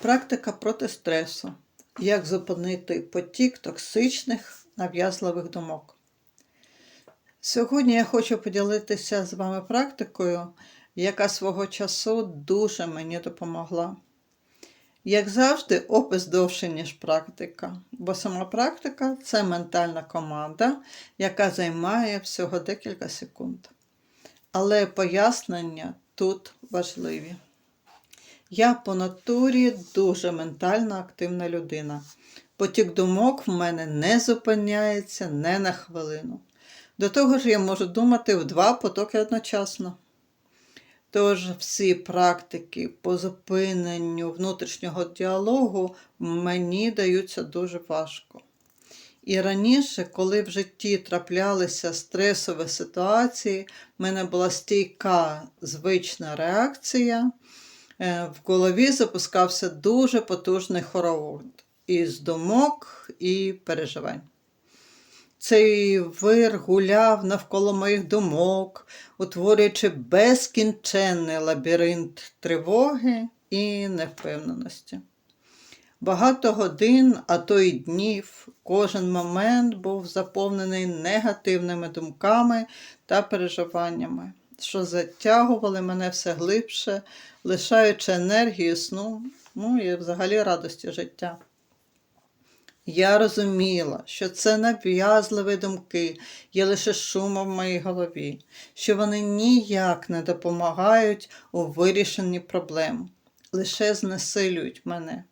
Практика проти стресу. Як зупинити потік токсичних нав'язливих думок. Сьогодні я хочу поділитися з вами практикою, яка свого часу дуже мені допомогла. Як завжди, опис довше, ніж практика, бо сама практика це ментальна команда, яка займає всього декілька секунд. Але пояснення тут важливі. Я по натурі дуже ментально активна людина. Потік думок в мене не зупиняється не на хвилину. До того ж, я можу думати в два потоки одночасно. Тож всі практики по зупиненню внутрішнього діалогу мені даються дуже важко. І раніше, коли в житті траплялися стресові ситуації, в мене була стійка звична реакція. Е, В голові запускався дуже потужний хоровод із думок і переживань. Цей вир гуляв навколо моїх думок, утворюючи безкінченний лабіринт тривоги і невпевненості. Багато годин, а то й днів, кожен момент був заповнений негативними думками та переживаннями, що затягували мене все глибше, лишаючи енергію сну, ну і взагалі радості життя. Я розуміла, що це нав'язливі думки, є лише шумом в моїй голові, що вони ніяк не допомагають у вирішенні проблем, лише знесилюють мене.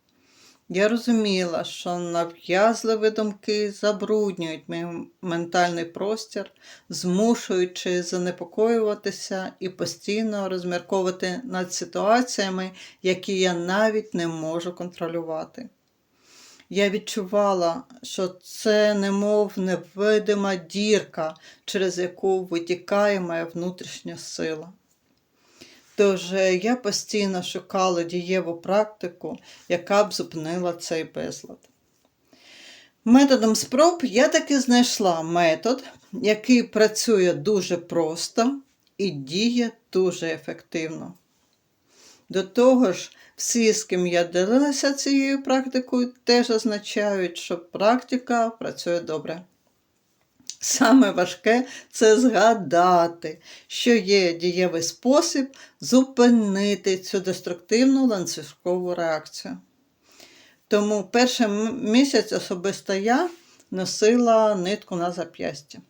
Я розуміла, що нав'язливі думки забруднюють мій ментальний простір, змушуючи занепокоюватися і постійно розмірковувати над ситуаціями, які я навіть не можу контролювати. Я відчувала, що це немов невидима дірка, через яку витікає моя внутрішня сила. Тож я постійно шукала дієву практику, яка б зупинила цей безлад. Методом спроб я таки знайшла метод, який працює дуже просто і діє дуже ефективно. До того ж, всі, з ким я ділилася цією практикою, теж означають, що практика працює добре. Саме важке це згадати, що є дієвий спосіб зупинити цю деструктивну ланцюжкову реакцію. Тому перший місяць особисто я носила нитку на зап'ясті.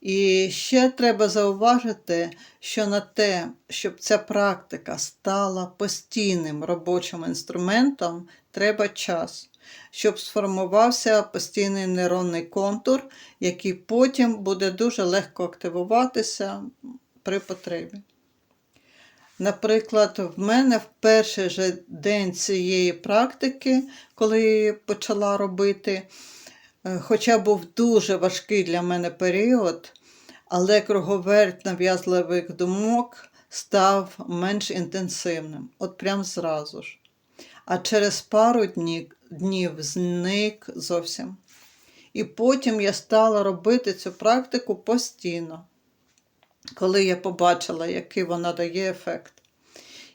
І ще треба зауважити, що на те, щоб ця практика стала постійним робочим інструментом, треба час, щоб сформувався постійний нейронний контур, який потім буде дуже легко активуватися при потребі. Наприклад, в мене в перший же день цієї практики, коли почала робити, Е, Хоча був дуже важкий для мене період, але круговерть нав'язливих думок став менш інтенсивним, от прям зразу ж. А через пару днів, днів зник зовсім. І потім я стала робити цю практику постійно, коли я побачила, який вона дає ефект.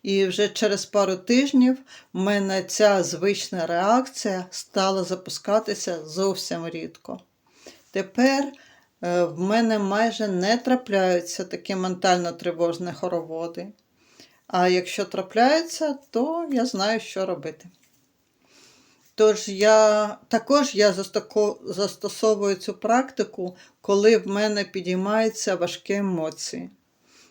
І вже через пару тижнів в мене ця звична реакція стала запускатися зовсім рідко. Тепер е, в мене майже не трапляються такі ментально тривожні хороводи. А якщо трапляються, то я знаю, що робити. Тож я також я застосовую цю практику, коли в мене підіймаються важкі емоції.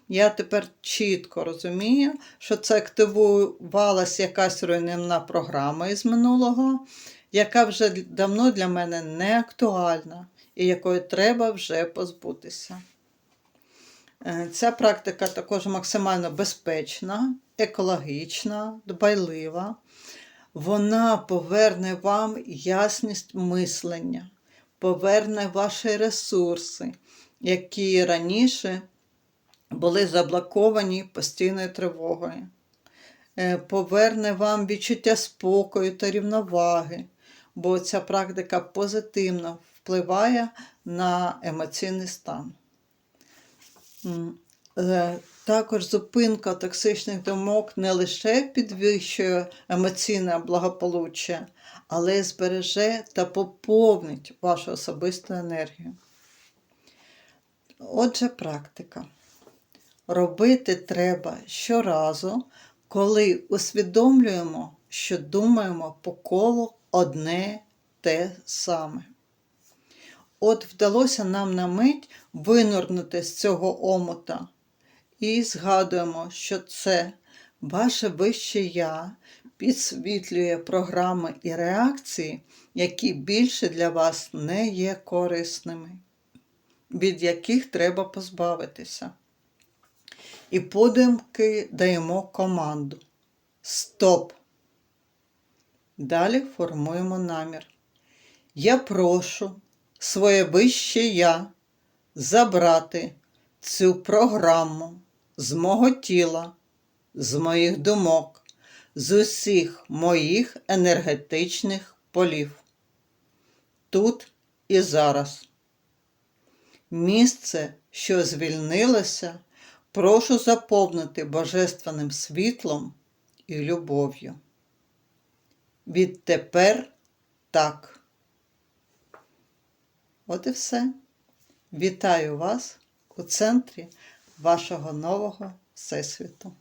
Я тепер чітко розумію, що це активувалася якась руйнівна програма із минулого, яка вже давно для мене не актуальна і якої треба вже позбутися. Е, ця практика також максимально безпечна, екологічна, дбайлива. Вона поверне вам ясність мислення, поверне ваші ресурси, які раніше були заблоковані постійною тривогою. Е, Поверне вам відчуття спокою та рівноваги, бо ця практика позитивно впливає на емоційний стан. Е, Також зупинка токсичних думок не лише підвищує емоційне благополуччя, але й збереже та поповнить вашу особисту енергію. Отже, практика. Робити треба щоразу, коли усвідомлюємо, що думаємо по колу одне те саме. От вдалося нам на мить винурнути з цього омута і згадуємо, що це ваше вище я підсвітлює програми і реакції, які більше для вас не є корисними, від яких треба позбавитися. І подумки даємо команду. Стоп! Далі формуємо намір. Я прошу своє вище я забрати цю програму з мого тіла, з моїх думок, з усіх моїх енергетичних полів. Тут і зараз. Місце, що звільнилося, прошу заповнити божественним світлом і любов'ю. Відтепер так. От і все. Вітаю вас у центрі вашого нового всесвіту.